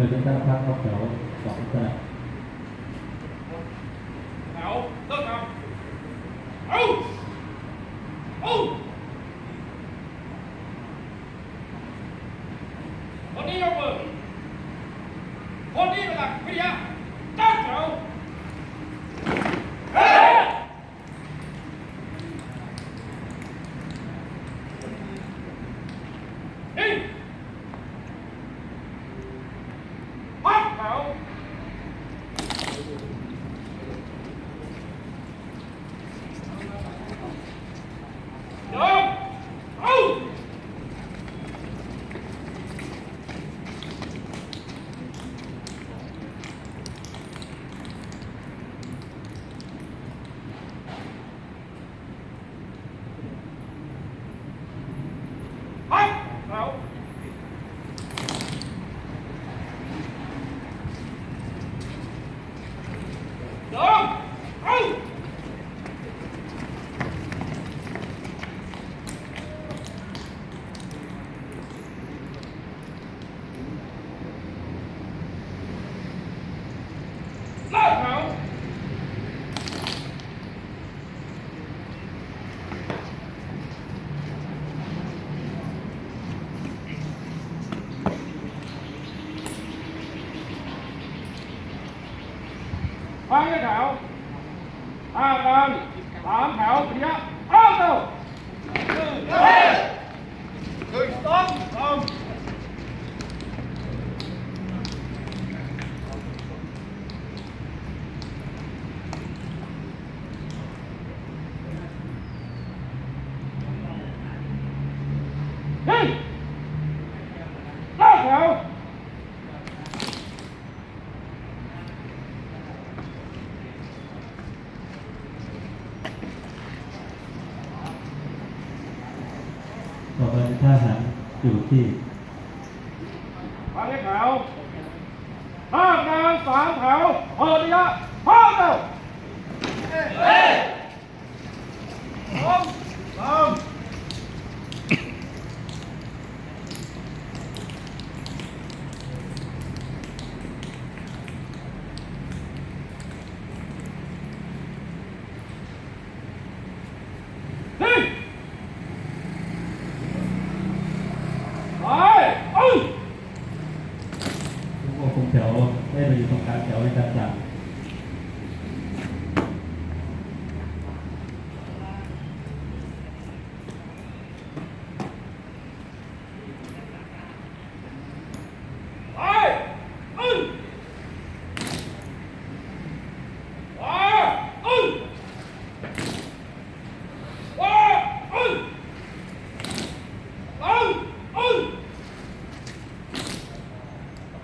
ต่อได้ตั้งพักเข้าแถวสองขณะแถวเลิกครับเอาเอาคนนี้ยกมือคนนี้เป็นหลักวิทยาตั้งแถวเฮ้ยนี่พักแถว เดินเอาพักเอาเดินเอา ลาดเขา ฟังให้แถวห้ากันสามแถวเสียเอาเต้าหนึ่งเฮ้ยหนึ่งสองสาม เฮ้ยลากแถว ต่อไปเป็นท่าหันอยู่ ที่ฟังให้แถวห้างางสามแถวเปิดระยะห้าเร็วเฮ้ยสองสามนี่ไปเอ้ย ทุกคนคงแถวได้ไปอยู่ตรงกลางแถวในการจับ ไปเอ้ยไปเอ้ยไปเอ้ยเอ้ยเอ้ย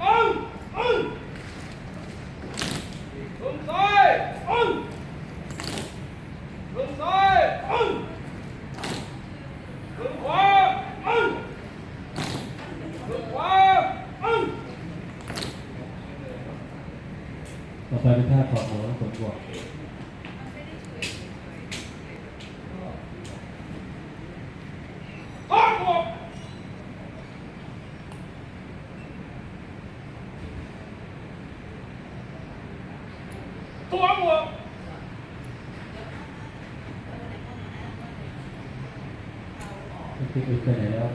เอ้ยเอ้ยลงซ้ายเอ้ยลงซ้ายเอ้ยลงขวาเอ้ยลงขวาเอ้ย ตอไปเป็นท่าถอหัวแล้วสวมบวกทอดหมวกตัวหมวกคิดไปไหนแล้ว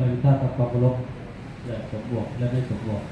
เออถ้ากับความเคและสมบวกและไม่สมบวก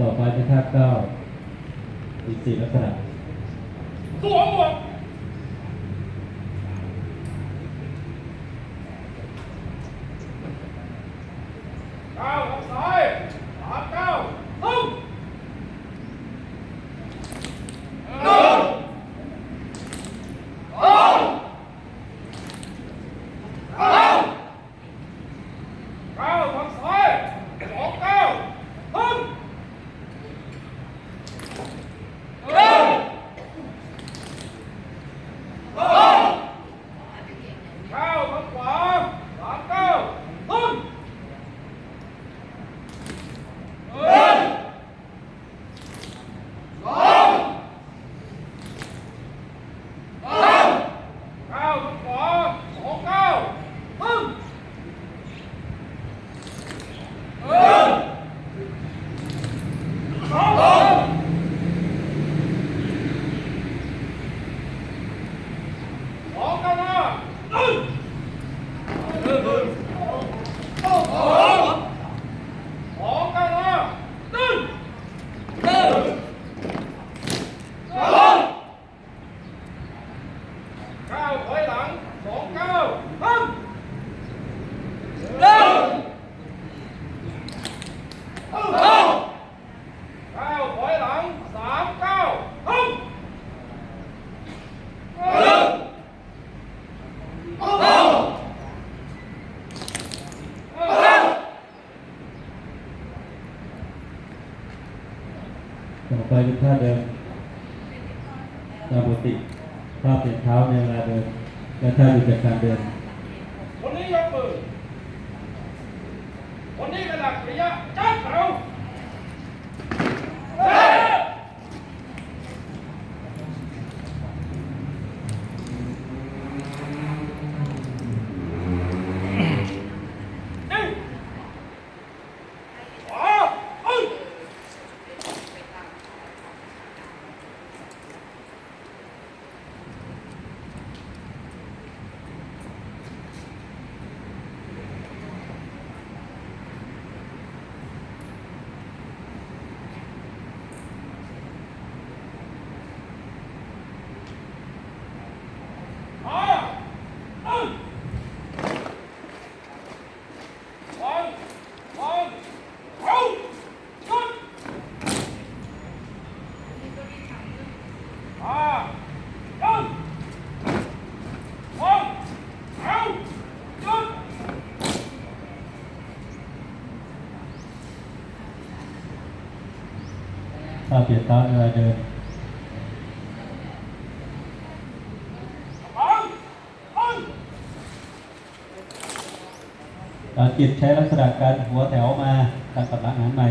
ต่อไปนะครับก็อีกสี่ลักษณะสวมหมวก เป็นท่าเดิมตามปกติภาพเปลี่ยนเท้าในเวลาเดิมและท่าอยู่จากการเดินวันนี้ยกมือวันนี้กระดับระยะจัดเรา เปลี่ยนตาเวลาเดินการก็บใช้ลักษณะการหัวแถวมาการตัดหลังหานใหม่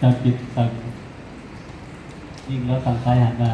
จับจิตสั่งยิ่งแล้วสั่งซ้ายหันมา